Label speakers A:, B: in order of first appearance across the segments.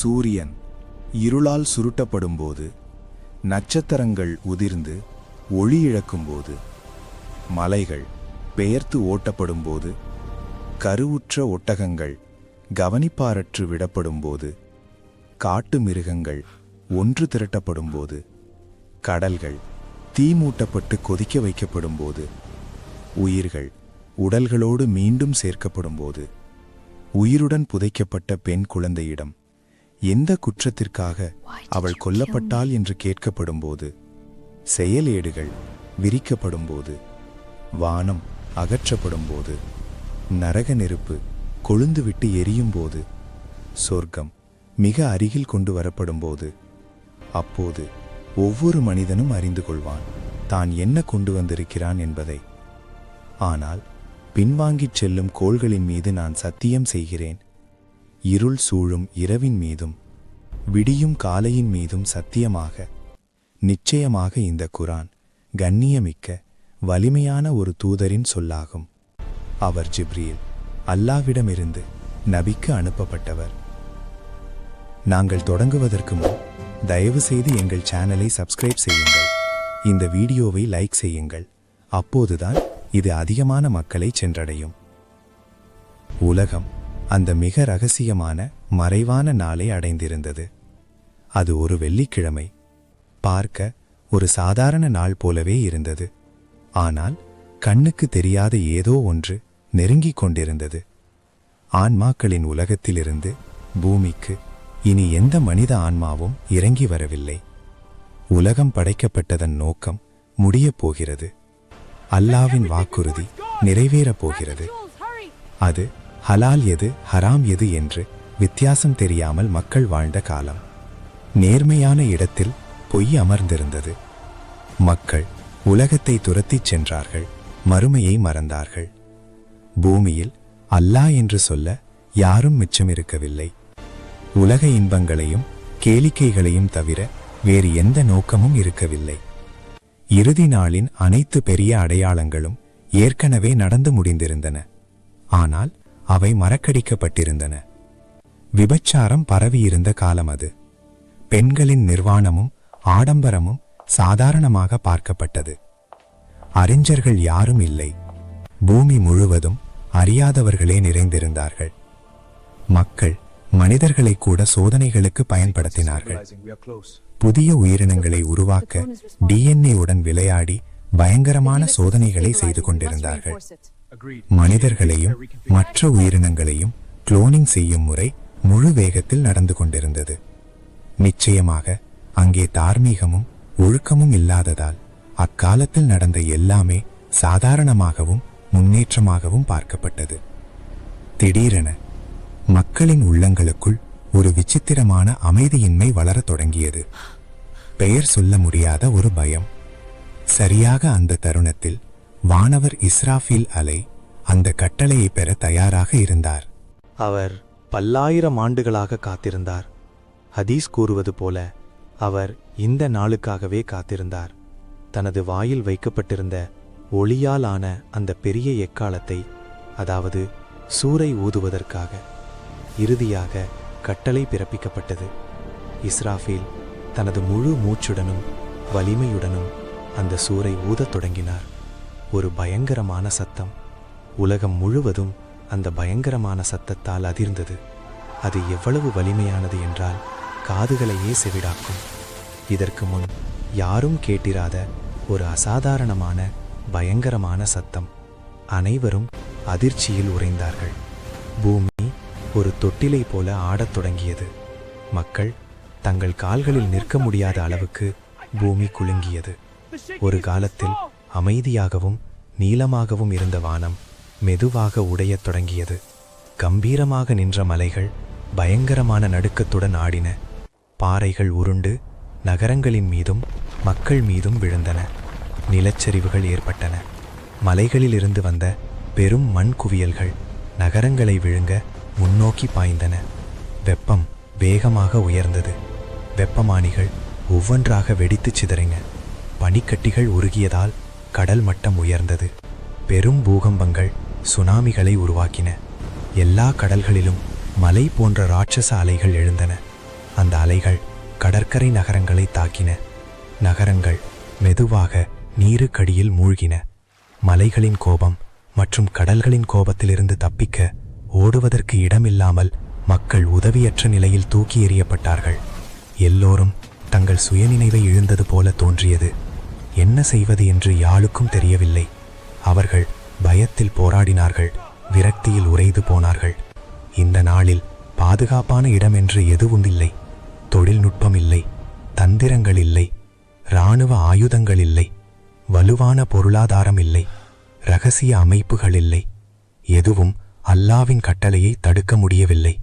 A: சூரியன் இருளால் சுருட்டப்படும்போது நட்சத்திரங்கள் உதிர்ந்து ஒளி இழக்கும்போது மலைகள் பெயர்த்து ஓட்டப்படும்போது கருவுற்ற ஒட்டகங்கள் கவனிப்பாரற்று விடப்படும்போது காட்டு மிருகங்கள் ஒன்று திரட்டப்படும்போது கடல்கள் தீமூட்டப்பட்டு கொதிக்க வைக்கப்படும்போது உயிர்கள் உடல்களோடு மீண்டும் சேர்க்கப்படும்போது உயிருடன் புதைக்கப்பட்ட பெண் குழந்தையிடம் எந்த குற்றத்திற்காக அவள் கொல்லப்பட்டாள் என்று கேட்கப்படும்போது செயலேடுகள் விரிக்கப்படும்போது வானம் அகற்றப்படும்போது நரக நெருப்பு கொழுந்துவிட்டு எரியும்போது சொர்க்கம் மிக அருகில் கொண்டு வரப்படும்போது அப்போது ஒவ்வொரு மனிதனும் அறிந்து கொள்வான் தான் என்ன கொண்டு வந்திருக்கிறான் என்பதை. ஆனால் பின்வாங்கிச் செல்லும் கோள்களின் மீது நான் சத்தியம் செய்கிறேன். இருள் சூழும் இரவின் மீதும் விடியும் காலையின் மீதும் சத்தியமாக நிச்சயமாக இந்த குரான் கண்ணியமிக்க வலிமையான ஒரு தூதரின் சொல்லாகும். அவர் ஜிப்ரியில் அல்லாவிடமிருந்து நபிக்கு அனுப்பப்பட்டவர். நாங்கள் தொடங்குவதற்கு முன் தயவு செய்து எங்கள் சேனலை சப்ஸ்கிரைப் செய்யுங்கள். இந்த வீடியோவை லைக் செய்யுங்கள். அப்போதுதான் இது அதிகமான மக்களை சென்றடையும். உலகம் அந்த மிக ரகசியமான மறைவான நாளை அடைந்திருந்தது. அது ஒரு வெள்ளிக்கிழமை. பார்க்க ஒரு சாதாரண நாள் போலவே இருந்தது. ஆனால் கண்ணுக்கு தெரியாத ஏதோ ஒன்று நெருங்கிக் கொண்டிருந்தது. ஆன்மாக்களின் உலகத்திலிருந்து பூமிக்கு இனி எந்த மனித ஆன்மாவும் இறங்கி வரவில்லை. உலகம் படைக்கப்பட்டதன் நோக்கம் முடியப் போகிறது. அல்லாவின் வாக்குறுதி நிறைவேறப் போகிறது. அது ஹலால் எது ஹராம் எது என்று வித்தியாசம் தெரியாமல் மக்கள் வாழ்ந்த காலம். நேர்மையான இடத்தில் பொய் அமர்ந்திருந்தது. மக்கள் உலகத்தை துரத்திச் சென்றார்கள் மறுமையை மறந்தார்கள். பூமியில் அல்லாஹ் என்று சொல்ல யாரும் மிச்சமிருக்கவில்லை. உலக இன்பங்களையும் கேளிக்கைகளையும் தவிர வேறு எந்த நோக்கமும் இருக்கவில்லை. இறுதி நாளின் அனைத்து பெரிய அடையாளங்களும் ஏற்கனவே நடந்து முடிந்திருந்தன. ஆனால் அவை மறக்கடிக்கப்பட்டிருந்தன. விபச்சாரம் பரவியிருந்த காலம் அது. பெண்களின் நிர்வாணமும் ஆடம்பரமும் சாதாரணமாக பார்க்கப்பட்டது. அறிஞர்கள் யாரும் இல்லை. பூமி முழுவதும் அறியாதவர்களே நிறைந்திருந்தார்கள். மக்கள் மனிதர்களை கூட சோதனைகளுக்கு பயன்படுத்தினார்கள். புதிய உயிரினங்களை உருவாக்க டிஎன்ஏ உடன் விளையாடி பயங்கரமான சோதனைகளை செய்து கொண்டிருந்தார்கள். மனிதர்களையும் மற்ற உயிரினங்களையும் குளோனிங் செய்யும் முறை முழு வேகத்தில் நடந்து கொண்டிருந்தது. நிச்சயமாக அங்கே தார்மீகமும் ஒழுக்கமும் இல்லாததால் அக்காலத்தில் நடந்த எல்லாமே சாதாரணமாகவும் முன்னேற்றமாகவும் பார்க்கப்பட்டது. திடீரென மக்களின் உள்ளங்களுக்குள் ஒரு விசித்திரமான அமைதியின்மை வளரத் தொடங்கியது. பெயர் சொல்ல முடியாத ஒரு பயம். சரியாக அந்த தருணத்தில் வானவர் இஸ்ராஃபில் அலை அந்த கட்டளையை பெற தயாராக இருந்தார்.
B: அவர் பல்லாயிரம் ஆண்டுகளாக காத்திருந்தார். ஹதீஸ் கூறுவது போல அவர் இந்த நாளுக்காகவே காத்திருந்தார். தனது வாயில் வைக்கப்பட்டிருந்த ஒளியால் ஆன அந்த பெரிய எக்காலத்தை அதாவது சூறை ஊதுவதற்காக இறுதியாக கட்டளை பிறப்பிக்கப்பட்டது. இஸ்ராஃபில் தனது முழு மூச்சுடனும் வலிமையுடனும் அந்த சூறை ஊதத் தொடங்கினார். ஒரு பயங்கரமான சத்தம். உலகம் முழுவதும் அந்த பயங்கரமான சத்தத்தால் அதிர்ந்தது. அது எவ்வளவு வலிமையானது என்றால் காதுகளையே செவிடாக்கும் இதற்கு முன் யாரும் கேட்டிராத ஒரு அசாதாரணமான பயங்கரமான சத்தம். அனைவரும் அதிர்ச்சியில் உறைந்தார்கள். பூமி ஒரு தொட்டிலை போல ஆடத் தொடங்கியது. மக்கள் தங்கள் கால்களில் நிற்க முடியாத அளவுக்கு பூமி குலுங்கியது. ஒரு காலத்தில் அமைதியாகவும் நீளமாகவும் இருந்த வானம் மெதுவாக உடையத் தொடங்கியது. கம்பீரமாக நின்ற மலைகள் பயங்கரமான நடுக்கத்துடன் ஆடின. பாறைகள் உருண்டு நகரங்களின் மீதும் மக்கள் மீதும் விழுந்தன. நிலச்சரிவுகள் ஏற்பட்டன. மலைகளிலிருந்து வந்த பெரும் மண் குவியல்கள் நகரங்களை விழுங்க முன்னோக்கி பாய்ந்தன. வெப்பம் வேகமாக உயர்ந்தது. வெப்பமானிகள் ஒவ்வொன்றாக வெடித்துச் சிதறின. பனிக்கட்டிகள் உருகியதால் கடல் மட்டம் உயர்ந்தது. பெரும் பூகம்பங்கள் சுனாமிகளை உருவாக்கின. எல்லா கடல்களிலும் மலை போன்ற ராட்சச அலைகள் எழுந்தன.
A: அந்த அலைகள் கடற்கரை நகரங்களை தாக்கின. நகரங்கள் மெதுவாக நீருக்கடியில் மூழ்கின. மலைகளின் கோபம் மற்றும் கடல்களின் கோபத்திலிருந்து தப்பிக்க ஓடுவதற்கு இடமில்லாமல் மக்கள் உதவியற்ற நிலையில் தூக்கி எறியப்பட்டார்கள். எல்லோரும் தங்கள் சுயநினைவை இழந்தது போல தோன்றியது. என்ன செய்வது என்று யாருக்கும் தெரியவில்லை. அவர்கள் பயத்தில் போராடினார்கள் விரக்தியில் உறைந்து போனார்கள். இந்த நாளில் பாதுகாப்பான இடம் என்று எதுவும் இல்லை. தொழில்நுட்பம் இல்லை தந்திரங்கள் இல்லை இராணுவ ஆயுதங்கள் இல்லை வலுவான பொருளாதாரம் இல்லை ரகசிய அமைப்புகள் இல்லை. எதுவும் அல்லாவின் கட்டளையை தடுக்க முடியவில்லை.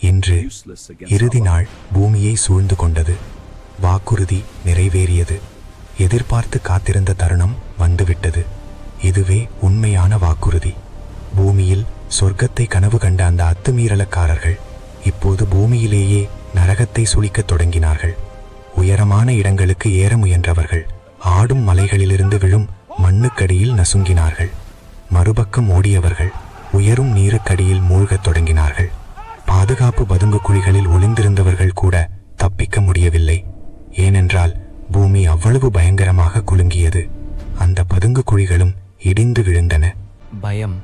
A: இன்று இறுதி நாள் பூமியை சூழ்ந்து கொண்டது. வாக்குறுதி நிறைவேறியது. எதிர்பார்த்து காத்திருந்த தருணம் வந்துவிட்டது. இதுவே உண்மையான வாக்குறுதி. பூமியில் சொர்க்கத்தை கனவு கண்ட அந்த அத்துமீறலக்காரர்கள் இப்போது பூமியிலேயே நரகத்தை சுழிக்கத் தொடங்கினார்கள். உயரமான இடங்களுக்கு ஏற முயன்றவர்கள் ஆடும் மலைகளிலிருந்து விழும் மண்ணுக்கடியில் நசுங்கினார்கள். மறுபக்கம் ஓடியவர்கள் உயரும் நீருக்கடியில் மூழ்கத் தொடங்கினார்கள். பாதுகாப்பு பதுங்கு குழிகளில் ஒளிந்திருந்தவர்கள் கூட தப்பிக்க முடியவில்லை. ஏனென்றால் பூமி அவ்வளவு பயங்கரமாக குலுங்கியது. அந்த பதுங்கு குழிகளும் இடிந்து விழுந்தன.
C: பயம்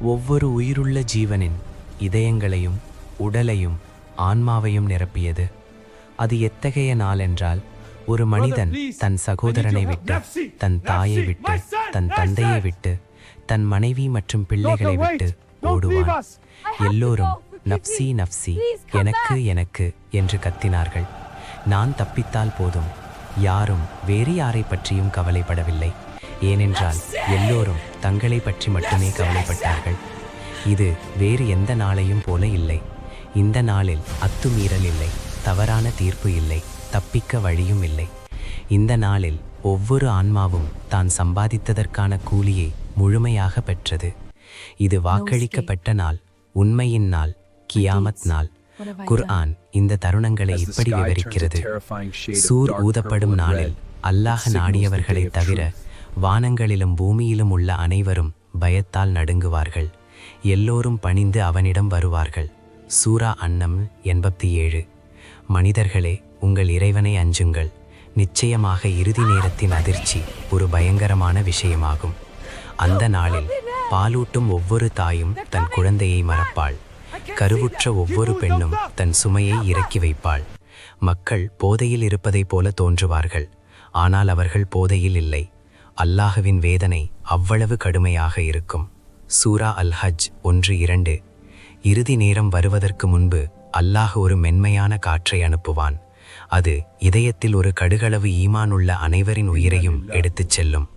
C: ஒவ்வொரு உயிருள்ள ஜீவனின் இதயங்களையும் உடலையும் ஆன்மாவையும் நிரப்பியது. அது எத்தகைய நாள் என்றால் ஒரு மனிதன் தன் சகோதரனை விட்டு தன் தாயை விட்டு தன் தந்தையை விட்டு தன் மனைவி மற்றும் பிள்ளைகளை விட்டு ஓடுவான். எல்லோரும் நப்சி நப்சி எனக்கு எனக்கு என்று கத்தினார்கள். நான் தப்பித்தால் போதும். யாரும் வேறு யாரை பற்றியும் கவலைப்படவில்லை. ஏனென்றால் எல்லோரும் தங்களை பற்றி மட்டுமே கவலைப்பட்டார்கள். இது வேறு எந்த நாளையும் போல இல்லை. இந்த நாளில் அத்துமீறல் இல்லை. தவறான தீர்ப்பு இல்லை. தப்பிக்க வழியும் இல்லை. இந்த நாளில் ஒவ்வொரு ஆன்மாவும் தான் சம்பாதித்ததற்கான கூலியை முழுமையாக பெற்றது. இது வாக்களிக்கப்பட்ட நாள். உண்மையின் நாள். கியாமத் நாள். குர்ஆன் இந்த தருணங்களை இப்படி விவரிக்கிறது. சூர் ஊதப்படும் நாளில் அல்லாஹ் நாடியவர்களைத் தவிர வானங்களிலும் பூமியிலும் உள்ள அனைவரும் பயத்தால் நடுங்குவார்கள். எல்லோரும் பணிந்து அவனிடம் வருவார்கள். சூரா அன்னம் எண்பத்தி ஏழு மனிதர்களே உங்கள் இறைவனை அஞ்சுங்கள். நிச்சயமாக இறுதி நேரத்தின் அதிர்ச்சி ஒரு பயங்கரமான விஷயமாகும். அந்த நாளில் பாலூட்டும் ஒவ்வொரு தாயும் தன் குழந்தையை மறப்பாள். கருவுற்ற ஒவ்வொரு பெண்ணும் தன் சுமையை இறக்கி வைப்பாள். மக்கள் போதையில் இருப்பதைப் போல தோன்றுவார்கள். ஆனால் அவர்கள் போதையில் இல்லை. அல்லாஹுவின் வேதனை அவ்வளவு கடுமையாக இருக்கும். சூரா அல் ஹஜ் ஒன்று இரண்டு. இறுதி நேரம் வருவதற்கு முன்பு அல்லாஹ் ஒரு மென்மையான காற்றை அனுப்புவான். அது இதயத்தில் ஒரு கடுகளவு ஈமானுள்ள அனைவரின் உயிரையும் எடுத்துச் செல்லும்.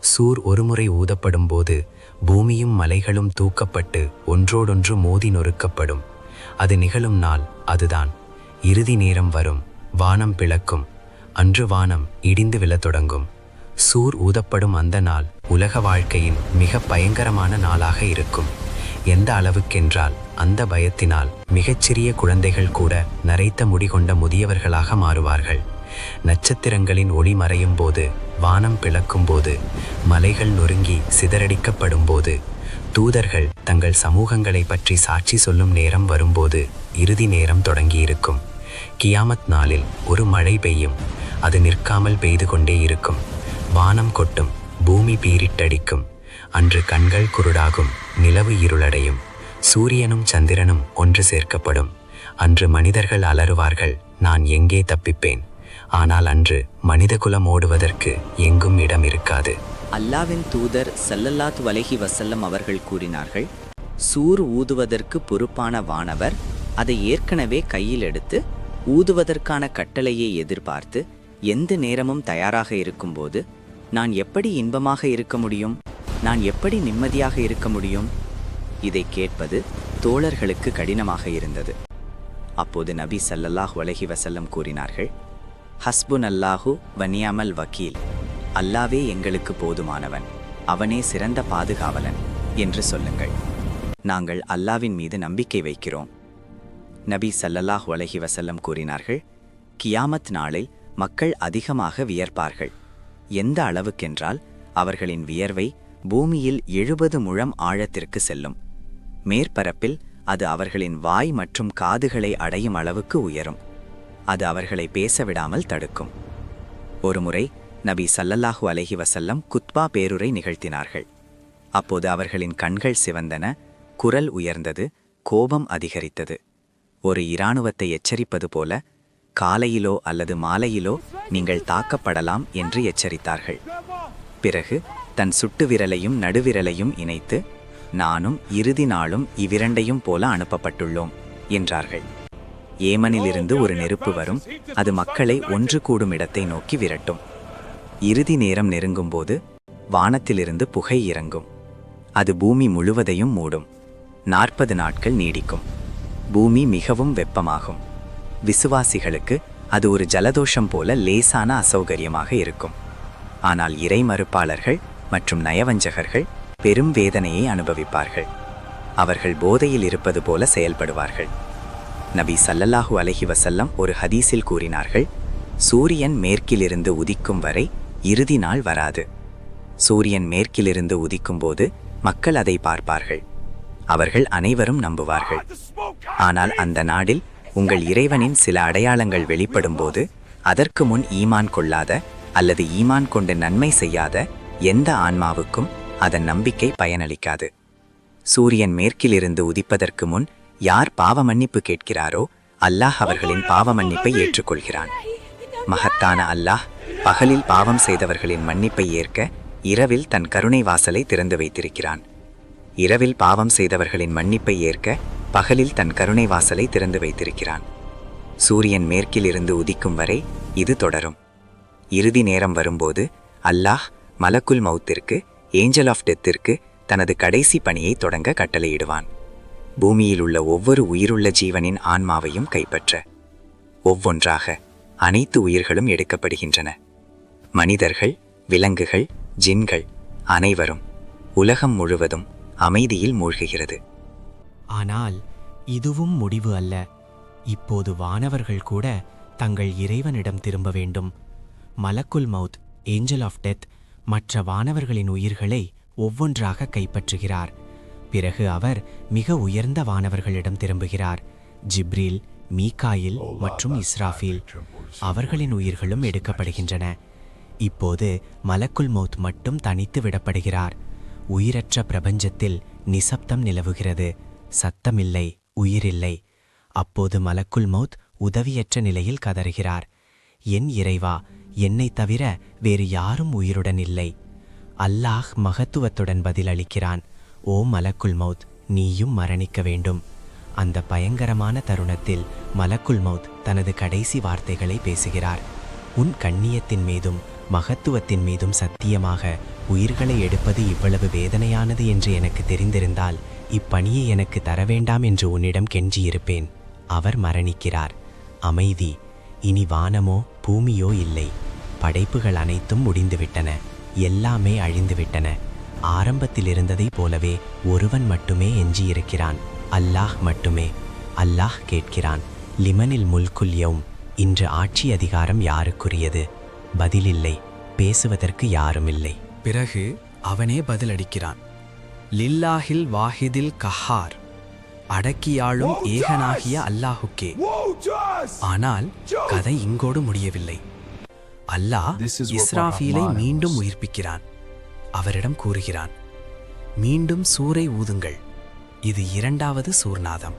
C: சூர் ஒருமுறை ஊதப்படும் போது பூமியும் மலைகளும் தூக்கப்பட்டு ஒன்றோடொன்று மோதி நொறுக்கப்படும். அது நிகழும் நாள் அதுதான். இறுதி நேரம் வரும். வானம் பிளக்கும். அன்று வானம் இடிந்து விழத் தொடங்கும். சூர் ஊதப்படும் அந்த நாள் உலக வாழ்க்கையின் மிக பயங்கரமான நாளாக இருக்கும். எந்த அளவுக்கென்றால் அந்த பயத்தினால் மிகச்சிறிய குழந்தைகள் கூட நரைத்த முடி கொண்ட முதியவர்களாக மாறுவார்கள். நட்சத்திரங்களின் ஒளி மறையும் போது வானம் பிளக்கும் போது மலைகள் நொறுங்கி சிதறடிக்கப்படும் போது தூதர்கள் தங்கள் சமூகங்களை பற்றி சாட்சி சொல்லும் நேரம் வரும்போது இறுதி நேரம் தொடங்கியிருக்கும். கியாமத் நாளில் ஒரு மழை பெய்யும். அது நிற்காமல் பெய்து கொண்டே இருக்கும். வானம் கொட்டும் பூமி பீரிட்டடிக்கும். அன்று கண்கள் குருடாகும் நிலவு இருளடையும். சூரியனும் சந்திரனும் ஒன்று சேர்க்கப்படும். அன்று மனிதர்கள் அலறுவார்கள் நான் எங்கே தப்பிப்பேன்? ஆனால் அன்று மனிதகுலம் ஓடுவதற்கு எங்கும் இடம் இருக்காது.
D: அல்லாவின் தூதர் சல்லல்லாத் வலகி வசல்லம் அவர்கள் கூறினார்கள் சூர் ஊதுவதற்கு பொறுப்பான வானவர் அதை ஏற்கனவே கையில் எடுத்து ஊதுவதற்கான கட்டளையை எதிர்பார்த்து எந்த நேரமும் தயாராக இருக்கும்போது நான் எப்படி இன்பமாக இருக்க முடியும்? நான் எப்படி நிம்மதியாக இருக்க முடியும்? இதை கேட்பது தோழர்களுக்கு கடினமாக இருந்தது. அப்போது நபி சல்லல்லாஹ் வலகி வசல்லம் கூறினார்கள் ஹஸ்புன் அல்லாஹு வனியாமல் வக்கீல். அல்லாவே எங்களுக்கு போதுமானவன். அவனே சிறந்த பாதுகாவலன் என்று சொல்லுங்கள். நாங்கள் அல்லாவின் மீது நம்பிக்கை வைக்கிறோம். நபி சல்லல்லாஹ் உலகி வசல்லம் கூறினார்கள் கியாமத் நாளில் மக்கள் அதிகமாக வியர்ப்பார்கள். எந்த அளவுக்கென்றால் அவர்களின் வியர்வை பூமியில் எழுபது முழம் ஆழத்திற்கு செல்லும். மேற்பரப்பில் அது அவர்களின் வாய் மற்றும் காதுகளை அடையும் அளவுக்கு உயரும். அது அவர்களை பேசவிடாமல் தடுக்கும். ஒருமுறை நபி சல்லல்லாஹு அலஹி வசல்லம் குத்பா பேருரை நிகழ்த்தினார்கள். அப்போது அவர்களின் கண்கள் சிவந்தன குரல் உயர்ந்தது கோபம் அதிகரித்தது. ஒரு இராணுவத்தை எச்சரிப்பது போல காலையிலோ அல்லது மாலையிலோ நீங்கள் தாக்கப்படலாம் என்று எச்சரித்தார்கள். பிறகு தன் சுட்டு விரலையும் நடுவிரலையும் இணைத்து நானும் இறுதி நாளும் இவ்விரண்டையும் போல அனுப்பப்பட்டுள்ளோம் என்றார்கள். ஏமனிலிருந்து ஒரு நெருப்பு வரும். அது மக்களை ஒன்று கூடும் இடத்தை நோக்கி விரட்டும். இறுதி நேரம் நெருங்கும்போது வானத்திலிருந்து புகை இறங்கும். அது பூமி முழுவதையும் மூடும். நாற்பது நாட்கள் நீடிக்கும். பூமி மிகவும் வெப்பமாகும். விசுவாசிகளுக்கு அது ஒரு ஜலதோஷம் போல லேசான அசௌகரியமாக இருக்கும். ஆனால் இறை மறுப்பாளர்கள் மற்றும் நயவஞ்சகர்கள் பெரும் வேதனையை அனுபவிப்பார்கள். அவர்கள் போதையில் இருப்பது போல செயல்படுவார்கள். நபி சல்லல்லாஹு அலஹி வசல்லம் ஒரு ஹதீஸில் கூறினார்கள் சூரியன் மேற்கிலிருந்து உதிக்கும் வரை இறுதி நாள் வராது. சூரியன் மேற்கிலிருந்து உதிக்கும்போது மக்கள் அதை பார்ப்பார்கள். அவர்கள் அனைவரும் நம்புவார்கள். ஆனால் அந்த நாடில் உங்கள் இறைவனின் சில அடையாளங்கள் வெளிப்படும்போது அதற்கு முன் ஈமான் கொள்ளாத அல்லது ஈமான் கொண்டு நன்மை செய்யாத எந்த ஆன்மாவுக்கும் அதன் நம்பிக்கை பயனளிக்காது. சூரியன் மேற்கிலிருந்து உதிப்பதற்கு முன் யார் பாவ மன்னிப்பு கேட்கிறாரோ அல்லாஹ் அவர்களின் பாவ மன்னிப்பை ஏற்றுக்கொள்கிறான். மகத்தான அல்லாஹ் பகலில் பாவம் செய்தவர்களின் மன்னிப்பை ஏற்க இரவில் தன் கருணை வாசலை திறந்து வைத்திருக்கிறான். இரவில் பாவம் செய்தவர்களின் மன்னிப்பை ஏற்க பகலில் தன் கருணை வாசலை திறந்து வைத்திருக்கிறான். சூரியன் மேற்கில் இருந்து உதிக்கும் வரை இது தொடரும். இறுதி நேரம் வரும்போது அல்லாஹ் மலக்குல் மௌத்திற்கு ஏஞ்சல் ஆஃப் டெத்திற்கு தனது கடைசி பணியை தொடங்க கட்டளையிடுவான். பூமியில் உள்ள ஒவ்வொரு உயிருள்ள ஜீவனின் ஆன்மாவையும் கைப்பற்ற. ஒவ்வொன்றாக அனைத்து உயிர்களும் எடுக்கப்படுகின்றன. மனிதர்கள் விலங்குகள் ஜின்கள் அனைவரும் உலகம் முழுவதும் அமைதியில் மூழ்குகிறது.
C: ஆனால் இதுவும் முடிவு அல்ல. இப்போது வானவர்கள் கூட தங்கள் இறைவனிடம் திரும்ப வேண்டும். மலக்குல் மவுத் ஏஞ்சல் ஆஃப் டெத் மற்ற வானவர்களின் உயிர்களை ஒவ்வொன்றாக கைப்பற்றுகிறார். பிறகு அவர் மிக உயர்ந்த வானவர்களிடம் திரும்புகிறார். ஜிப்ரீல் மீகாயில் மற்றும் இஸ்ராஃபீல் அவர்களின் உயிர்களும் எடுக்கப்படுகின்றன. இப்போது மலக்குல் மௌத் மட்டும் தனித்து விடப்படுகிறார். உயிரற்ற பிரபஞ்சத்தில் நிசப்தம் நிலவுகிறது. சத்தமில்லை உயிரில்லை. அப்போது மலக்குல் மௌத் உதவியற்ற நிலையில் கதறுகிறார். என் இறைவா என்னைத் தவிர வேறு யாரும் உயிருடன் இல்லை. அல்லாஹ் மகத்துவத்துடன் பதிலளிக்கிறான். ஓ மலக்குல் மௌத் நீயும் மரணிக்க வேண்டும். அந்த பயங்கரமான தருணத்தில் மலக்குல் மௌத் தனது கடைசி வார்த்தைகளை பேசுகிறார். உன் கண்ணியத்தின் மீதும் மகத்துவத்தின் மீதும் சத்தியமாக உயிர்களை எடுப்பது இவ்வளவு வேதனையானது என்று எனக்கு தெரிந்திருந்தால் இப்பணியை எனக்கு தர வேண்டாம் என்று உன்னிடம் கெஞ்சியிருப்பேன். அவர் மரணிக்கிறார். அமைதி. இனி வானமோ பூமியோ இல்லை. படைப்புகள் அனைத்தும் முடிந்துவிட்டன. எல்லாமே அழிந்துவிட்டன. ஆரம்பத்தில் இருந்ததைப் போலவே ஒருவன் மட்டுமே எஞ்சியிருக்கிறான். அல்லாஹ் மட்டுமே. அல்லாஹ் கேட்கிறான் லிமனில் முல்குல் யௌம் இன்று ஆட்சி அதிகாரம் யாருக்குரியது? பதிலில்லை பேசுவதற்கு யாருமில்லை.
E: பிறகு அவனே பதிலளிக்கிறான் லில்லாஹில் வாஹிதில் கஹார் அடக்கியாளும் ஏகனாகிய அல்லாஹுக்கே. ஆனால் கதை இங்கோடு முடியவில்லை. அல்லாஹ் இஸ்ராஃபீலை மீண்டும் உயிர்ப்பிக்கிறான். அவரிடம் கூறுகிறான் மீண்டும் சூரை ஊதுங்கள். இது இரண்டாவது சூர்நாதம்.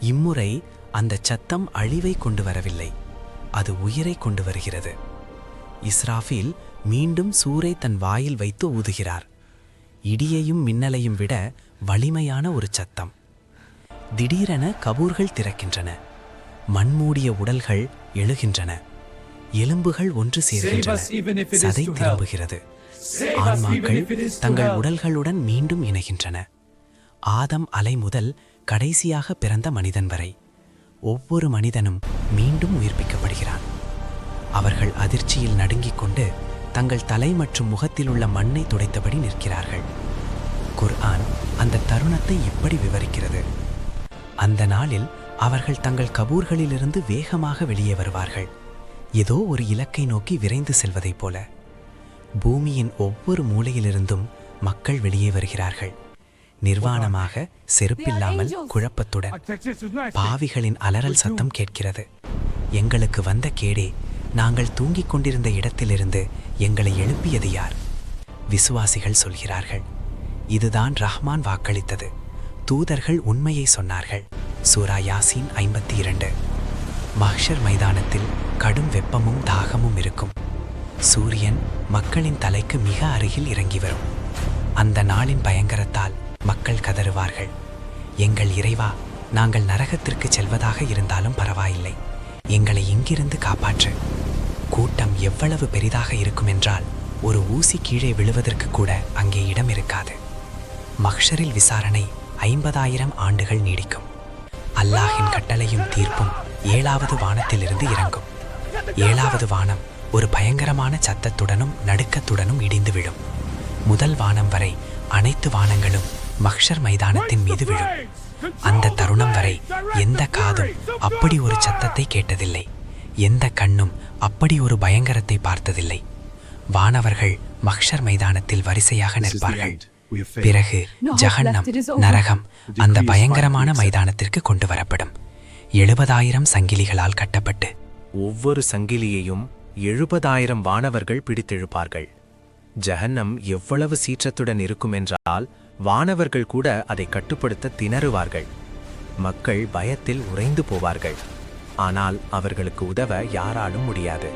E: இம்முறை அந்த சத்தம் அழிவை கொண்டு வரவில்லை. அது உயிரை கொண்டு வருகிறது. இஸ்ராஃபில் மீண்டும் சூரை தன் வாயில் வைத்து ஊதுகிறார். இடியையும் மின்னலையும் விட வலிமையான ஒரு சத்தம். திடீரென கபூர்கள் திறக்கின்றன. மண்மூடிய உடல்கள் எழுகின்றன. எலும்புகள் ஒன்று சேர்கின்றன. சதை திரும்புகிறது. ஆன்மாக்கள் தங்கள் உடல்களுடன் மீண்டும் இணைகின்றன. ஆதம் அலை முதல் கடைசியாக பிறந்த மனிதன் வரை ஒவ்வொரு மனிதனும் மீண்டும் உயிர்ப்பிக்கப்படுகிறான். அவர்கள் அதிர்ச்சியில் நடுங்கிக் கொண்டு தங்கள் தலை மற்றும் முகத்தில் உள்ள மண்ணை துடைத்தபடி நிற்கிறார்கள். குர்ஆன் அந்த தருணத்தை இப்படி விவரிக்கிறது. அந்த நாளில் அவர்கள் தங்கள் கபூர்களிலிருந்து வேகமாக வெளியே வருவார்கள். ஏதோ ஒரு இலக்கை நோக்கி விரைந்து செல்வதைப் போல பூமியின் ஒவ்வொரு மூலையிலிருந்தும் மக்கள் வெளியே வருகிறார்கள். நிர்வாணமாக செருப்பில்லாமல் குழப்பத்துடன் பாவிகளின் அலறல் சத்தம் கேட்கிறது. எங்களுக்கு வந்த கேடே நாங்கள் தூங்கிக் கொண்டிருந்த இடத்திலிருந்து எங்களை எழுப்பியது யார்? விசுவாசிகள் சொல்கிறார்கள் இதுதான் ரஹ்மான் வாக்களித்தது. தூதர்கள் உண்மையை சொன்னார்கள். சூரா யாசீன் ஐம்பத்தி இரண்டு. மஹ்ஷர் மைதானத்தில் கடும் வெப்பமும் தாகமும் இருக்கும். சூரியன் மக்களின் தலைக்கு மிக அருகில் இறங்கி வரும். அந்த நாளின் பயங்கரத்தால் மக்கள் கதறுவார்கள். எங்கள் இறைவா நாங்கள் நரகத்திற்கு செல்வதாக இருந்தாலும் பரவாயில்லை. எங்களை இங்கிருந்து காப்பாற்று? கூட்டம் எவ்வளவு பெரிதாக இருக்கும் என்றால் ஒரு ஊசி கீழே விழுவதற்கு கூட அங்கே இடம் இருக்காது. மஹ்ஷரில் விசாரணை ஐம்பதாயிரம் ஆண்டுகள் நீடிக்கும். அல்லாஹின் கட்டளையும் தீர்ப்பும் ஏழாவது வானத்திலிருந்து இறங்கும். ஏழாவது வானம் ஒரு பயங்கரமான சத்தத்துடனும் நடுக்கத்துடனும் இடிந்து விழும் முதல் வானம் வரை அனைத்து வானங்களும் மஹ்ஷர் மைதானத்தின் மீது விழும். அந்த தருணம் வரை எந்த காதும் அப்படி ஒரு சத்தத்தை கேட்டதில்லை. எந்த கண்ணும் அப்படி ஒரு பயங்கரத்தை பார்த்ததில்லை. வானவர்கள் மஹ்ஷர் மைதானத்தில் வரிசையாக நிற்பார்கள். பிறகு ஜஹன்னம் நரகம் அந்த பயங்கரமான மைதானத்திற்கு கொண்டு வரப்படும். எழுபதாயிரம் சங்கிலிகளால் கட்டப்பட்டு.
C: ஒவ்வொரு சங்கிலியையும் எழுபதாயிரம் வானவர்கள் பிடித்தெழுப்பார்கள். ஜஹன்னம் எவ்வளவு சீற்றத்துடன் இருக்கும் என்றால் வானவர்கள் கூட அதை கட்டுப்படுத்த திணறுவார்கள். மக்கள் பயத்தில் உறைந்து போவார்கள். ஆனால் அவர்களுக்கு உதவ யாராலும் முடியாது.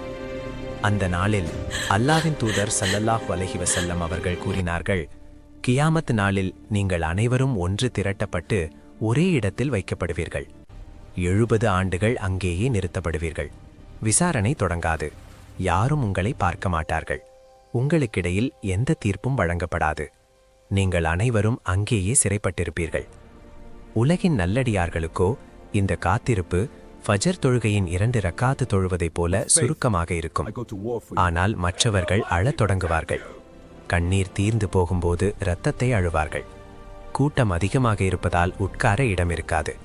C: அந்த நாளில் அல்லாவின் தூதர் சல்லல்லாஹ் அலைஹி வசல்லம் அவர்கள் கூறினார்கள் கியாமத் நாளில் நீங்கள் அனைவரும் ஒன்று திரட்டப்பட்டு ஒரே இடத்தில் வைக்கப்படுவீர்கள். எழுபது ஆண்டுகள் அங்கேயே நிறுத்தப்படுவீர்கள். விசாரணை தொடங்காது. யாரும் உங்களை பார்க்க மாட்டார்கள். உங்களுக்கிடையில் எந்த தீர்ப்பும் வழங்கப்படாது. நீங்கள் அனைவரும் அங்கேயே சிறைப்பட்டிருப்பீர்கள். உலகின் நல்லடியார்களுக்கோ இந்த காத்திருப்பு ஃபஜர் தொழுகையின் இரண்டு ரக்காத்து தொழுவதைப் போல சுருக்கமாக இருக்கும். ஆனால் மற்றவர்கள் அழத் தொடங்குவார்கள். கண்ணீர் தீர்ந்து போகும்போது இரத்தத்தை அழுவார்கள். கூட்டம் அதிகமாக இருப்பதால் உட்கார இடம் இருக்காது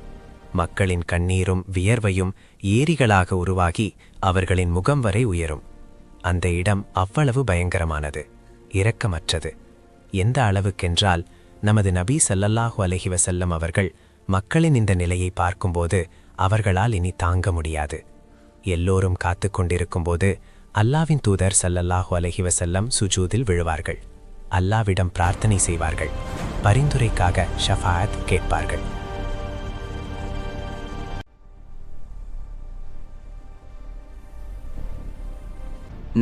C: மக்களின் கண்ணீரும் வியர்வையும் ஏரிகளாக உருவாகி அவர்களின் முகம் வரை உயரும். அந்த இடம் அவ்வளவு பயங்கரமானது இரக்கமற்றது. எந்த அளவுக்கென்றால் நமது நபி சல்லல்லாஹு அலஹி வசல்லம் அவர்கள் மக்களின் இந்த நிலையை பார்க்கும்போது அவர்களால் இனி தாங்க முடியாது. எல்லோரும் காத்து கொண்டிருக்கும்போது அல்லாவின் தூதர் சல்லல்லாஹு அலஹி வசல்லம் சுஜூதில் விழுவார்கள். அல்லாவிடம் பிரார்த்தனை செய்வார்கள். பரிந்துரைக்காக ஷஃபாத் கேட்பார்கள்.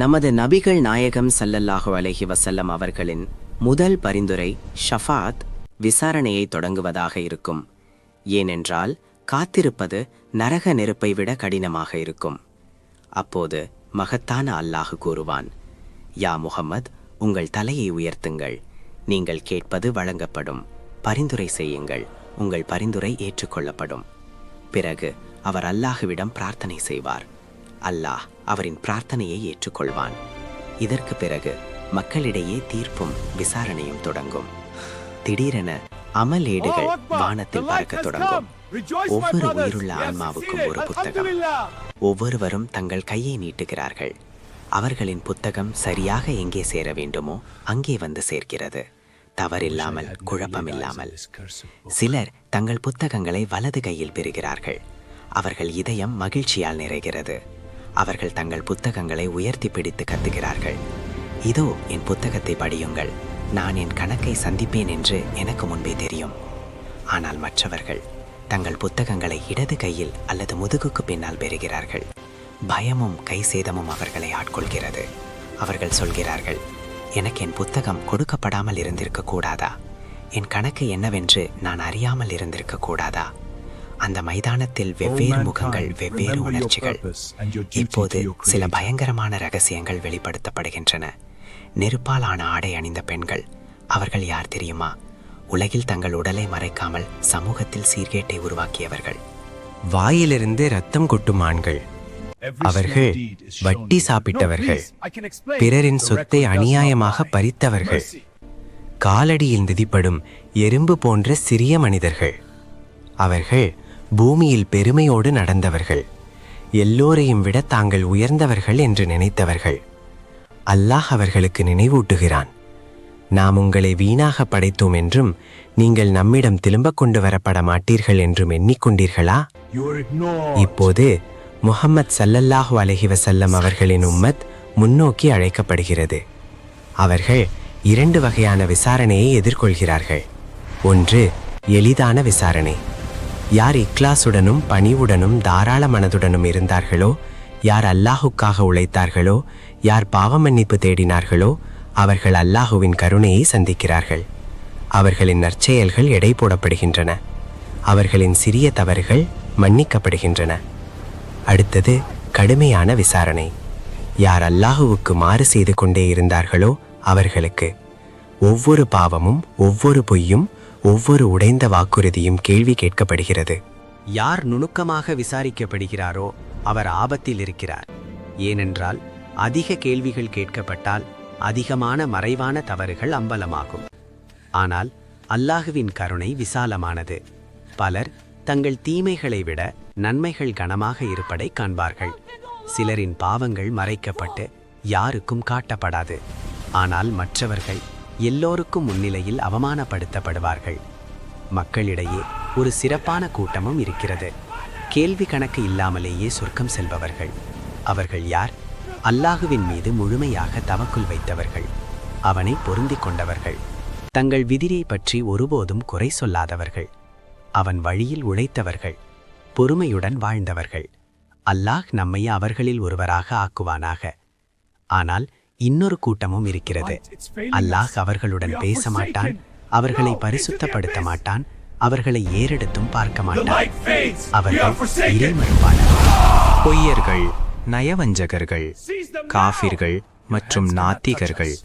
D: நமது நபிகள் நாயகம் சல்லல்லாஹு அலஹி வசல்லம் அவர்களின் முதல் பரிந்துரை ஷஃபாத் விசாரணையை தொடங்குவதாக இருக்கும். ஏனென்றால் காத்திருப்பது நரக நெருப்பை விட கடினமாக இருக்கும். அப்போது மகத்தான அல்லாஹ் கூறுவான் யா முஹம்மத் உங்கள் தலையை உயர்த்துங்கள். நீங்கள் கேட்பது வழங்கப்படும். பரிந்துரை செய்யுங்கள். உங்கள் பரிந்துரை ஏற்றுக்கொள்ளப்படும். பிறகு அவர் அல்லாஹுவிடம் பிரார்த்தனை செய்வார். அல்லாஹ் அவரின் பிரார்த்தனையை ஏற்றுக்கொள்வான். இதற்கு பிறகு மக்களிடையே தீர்ப்பும் விசாரணையும் தொடங்கும். திடீரென அமல் ஏடுகள் வானத்தில் பறக்கத் தொடங்கும். ஒவ்வொரு உயிருள்ள ஆன்மாவுக்கும் ஒரு புத்தகம். ஒவ்வொருவரும் தங்கள் கையை நீட்டுகிறார்கள். அவர்களின் புத்தகம் சரியாக எங்கே சேர வேண்டுமோ அங்கே வந்து சேர்க்கிறது தவறில்லாமல் குழப்பமில்லாமல் சிலர் தங்கள் புத்தகங்களை வலது கையில் பெறுகிறார்கள். அவர்கள் இதயம் மகிழ்ச்சியால் நிறைகிறது. அவர்கள் தங்கள் புத்தகங்களை உயர்த்தி பிடித்து கத்துகிறார்கள். இதோ என் புத்தகத்தை படியுங்கள். நான் என் கணக்கை சந்திப்பேன் என்று எனக்கு முன்பே தெரியும். ஆனால் மற்றவர்கள் தங்கள் புத்தகங்களை இடது கையில் அல்லது முதுகுக்கு பின்னால் பெறுகிறார்கள். பயமும் கை சேதமும் அவர்களை ஆட்கொள்கிறது. அவர்கள் சொல்கிறார்கள் எனக்கு என் புத்தகம் கொடுக்கப்படாமல் இருந்திருக்க கூடாதா என் கணக்கு என்னவென்று நான் அறியாமல் இருந்திருக்க கூடாதா அந்த மைதானத்தில் வெவ்வேறு முகங்கள் வெவ்வேறு உணர்ச்சிகள். இப்போது சில பயங்கரமான ரகசியங்கள் வெளிப்படுத்தப்படுகின்றன. நெருப்பால் ஆன ஆடை அணிந்த பெண்கள் அவர்கள் யார் தெரியுமா? உலகில் தங்கள் உடலை மறைக்காமல் சமூகத்தில் சீர்கேட்டை உருவாக்கியவர்கள்.
C: வாயிலிருந்து ரத்தம் கொட்டும் ஆண்கள். அவர்கள் வட்டி சாப்பிட்டவர்கள். பிறரின் சொத்தை அநியாயமாக பறித்தவர்கள். காலடியில் மிதிப்படும் எறும்பு போன்ற சிறிய மனிதர்கள். அவர்கள் பூமியில் பெருமையோடு நடந்தவர்கள். எல்லோரையும் விட தாங்கள் உயர்ந்தவர்கள் என்று நினைத்தவர்கள். அல்லாஹ் அவர்களுக்கு நினைவூட்டுகிறான். நாம் உங்களை வீணாக படைத்தோம் என்றும் நீங்கள் நம்மிடம் திரும்ப கொண்டு வரப்பட மாட்டீர்கள் என்றும் எண்ணிக்கொண்டீர்களா? இப்போது
F: முஹம்மத் சல்லல்லாஹு அலஹி வசல்லம் அவர்களின் உம்மத் முன்னோக்கி அழைக்கப்படுகிறது. அவர்கள் இரண்டு வகையான விசாரணையை எதிர்கொள்கிறார்கள். ஒன்று எளிதான விசாரணை. யார் இக்லாசுடனும் பணிவுடனும் தாராள மனதுடனும் இருந்தார்களோ யார் அல்லாஹுக்காக உழைத்தார்களோ யார் பாவ மன்னிப்பு தேடினார்களோ அவர்கள் அல்லாஹுவின் கருணையை சந்திக்கிறார்கள். அவர்களின் நற்செயல்கள் எடை போடப்படுகின்றன. அவர்களின் சிறிய தவறுகள் மன்னிக்கப்படுகின்றன. அடுத்தது கடுமையான விசாரணை. யார் அல்லாஹுவுக்கு மாறு செய்து கொண்டே இருந்தார்களோ அவர்களுக்கு. ஒவ்வொரு பாவமும் ஒவ்வொரு பொய்யும் ஒவ்வொரு உடைந்த வாக்குறுதியும் கேள்வி கேட்கப்படுகிறது.
C: யார் நுணுக்கமாக விசாரிக்கப்படுகிறாரோ அவர் ஆபத்தில் இருக்கிறார். ஏனென்றால் அதிக கேள்விகள் கேட்கப்பட்டால் அதிகமான மறைவான தவறுகள் அம்பலமாகும். ஆனால் அல்லாஹுவின் கருணை விசாலமானது. பலர் தங்கள் தீமைகளை விட நன்மைகள் கனமாக இருப்பதை காண்பார்கள். சிலரின் பாவங்கள் மறைக்கப்பட்டு யாருக்கும் காட்டப்படாது. ஆனால் மற்றவர்கள் எல்லோருக்கும் முன்னிலையில் அவமானப்படுத்தப்படுவார்கள். மக்களிடையே ஒரு சிறப்பான கூட்டமும் இருக்கிறது. கேள்வி கணக்கு இல்லாமலேயே சொர்க்கம் செல்பவர்கள். அவர்கள் யார்? அல்லாஹுவின் மீது முழுமையாக தவக்குள் வைத்தவர்கள். அவனை பொருந்தி கொண்டவர்கள். தங்கள் விதிரை பற்றி ஒருபோதும் குறை சொல்லாதவர்கள். அவன் வழியில் உழைத்தவர்கள். பொறுமையுடன் வாழ்ந்தவர்கள். அல்லாஹ் நம்மை அவர்களில் ஒருவராக ஆக்குவானாக. ஆனால் இன்னொரு கூட்டமும் இருக்கிறது. அல்லாஹ் அவர்களுடன் பேச மாட்டான் அவர்களை பரிசுத்தப்படுத்த மாட்டான் அவர்களை ஏறெடுத்தும் பார்க்க மாட்டான். அவர்கள் இறைமறுப்பாளர்
E: பொய்யர்கள் நயவஞ்சகர்கள் காஃபிர்கள் மற்றும் நாத்திகர்கள்.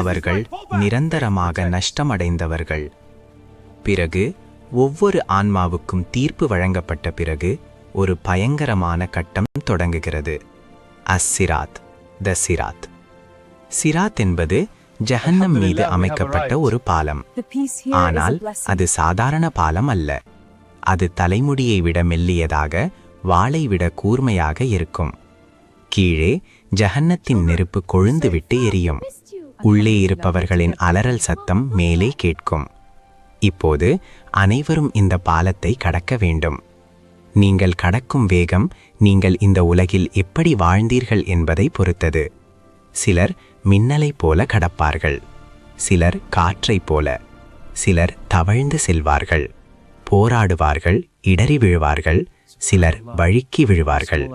E: அவர்கள் நிரந்தரமாக நஷ்டமடைந்தவர்கள். பிறகு ஒவ்வொரு ஆன்மாவுக்கும் தீர்ப்பு வழங்கப்பட்ட பிறகு ஒரு பயங்கரமான கட்டம் தொடங்குகிறது. அஸ்ஸிராத் த சிராத் என்பது ஜஹன்னம் மீது அமைக்கப்பட்ட ஒரு பாலம். ஆனால் அது சாதாரண பாலம் அல்ல. அது தலைமுடியை விட மெல்லியதாக வாளை விட கூர்மையாக இருக்கும். கீழே ஜஹன்னத்தின் நெருப்பு கொழுந்துவிட்டு எரியும். உள்ளே இருப்பவர்களின் அலறல் சத்தம் மேலே கேட்கும். இப்போது அனைவரும் இந்த பாலத்தை கடக்க வேண்டும். நீங்கள் கடக்கும் வேகம் நீங்கள் இந்த உலகில் எப்படி வாழ்ந்தீர்கள் என்பதை பொறுத்தது. சிலர் மின்னலைப் போல கடப்பார்கள். சிலர் காற்றைப் போல. சிலர் தவழ்ந்து செல்வார்கள். போராடுவார்கள் இடறி விழுவார்கள். சிலர் வழுக்கி விழுவார்கள்.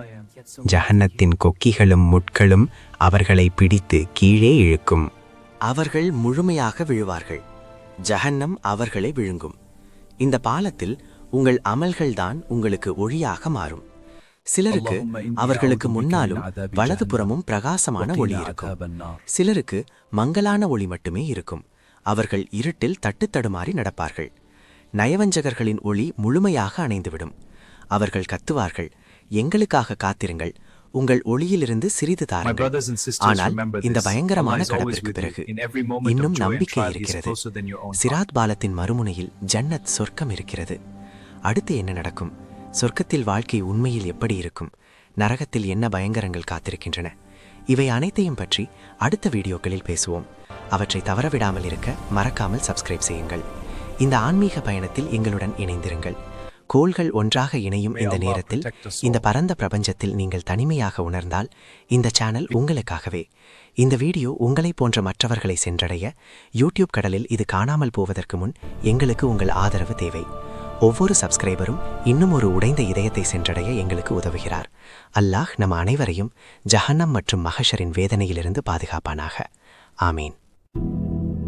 E: ஜஹன்னத்தின் கொக்கிகளும் முட்களும் அவர்களை பிடித்து கீழே இழுக்கும்.
C: அவர்கள் முழுமையாக விழுவார்கள். ஜஹன்னம் அவர்களை விழுங்கும். இந்த பாலத்தில் உங்கள் அமல்கள்தான் உங்களுக்கு ஒழியாக மாறும். சிலருக்கு அவர்களுக்கு முன்னாலும் வலதுபுறமும் பிரகாசமான ஒளி இருக்கும். சிலருக்கு மங்கலான ஒளி மட்டுமே இருக்கும். அவர்கள் இருட்டில் தட்டுத்தடுமாறி நடப்பார்கள். நயவஞ்சகர்களின் ஒளி முழுமையாக அணைந்துவிடும். அவர்கள் கத்துவார்கள் எங்களுக்காக காத்திருங்கள் உங்கள் ஒளியிலிருந்து சிறிது தாருங்கள். ஆனால் இந்த பயங்கரமான கடப்பிற்கு பிறகு இன்னும் நம்பிக்கை இருக்கிறது. சிராத் பாலத்தின் மறுமுனையில் ஜன்னத் சொர்க்கம் இருக்கிறது. அடுத்து என்ன நடக்கும்? சொர்க்கத்தில் வாழ்க்கை உண்மையில் எப்படி இருக்கும்? நரகத்தில் என்ன பயங்கரங்கள் காத்திருக்கின்றன? இவை அனைத்தையும் பற்றி அடுத்த வீடியோக்களில் பேசுவோம். அவற்றை தவறவிடாமல் இருக்க மறக்காமல் சப்ஸ்கிரைப் செய்யுங்கள். இந்த ஆன்மீக பயணத்தில் எங்களுடன் இணைந்திருங்கள். கோள்கள் ஒன்றாக இணையும் இந்த நேரத்தில் இந்த பரந்த பிரபஞ்சத்தில் நீங்கள் தனிமையாக உணர்ந்தால் இந்த சேனல் உங்களுக்காகவே. இந்த வீடியோ உங்களைப் போன்ற மற்றவர்களை சென்றடைய யூடியூப் கடலில் இது காணாமல் போவதற்கு முன் எங்களுக்கு உங்கள் ஆதரவு தேவை. ஒவ்வொரு சப்ஸ்கிரைபரும் இன்னும் ஒரு உடைந்த இதயத்தை சென்றடைய எங்களுக்கு உதவுகிறார். அல்லாஹ் நம் அனைவரையும் ஜஹன்னம் மற்றும் மகஷரின் வேதனையிலிருந்து பாதுகாப்பானாக. ஆமீன்.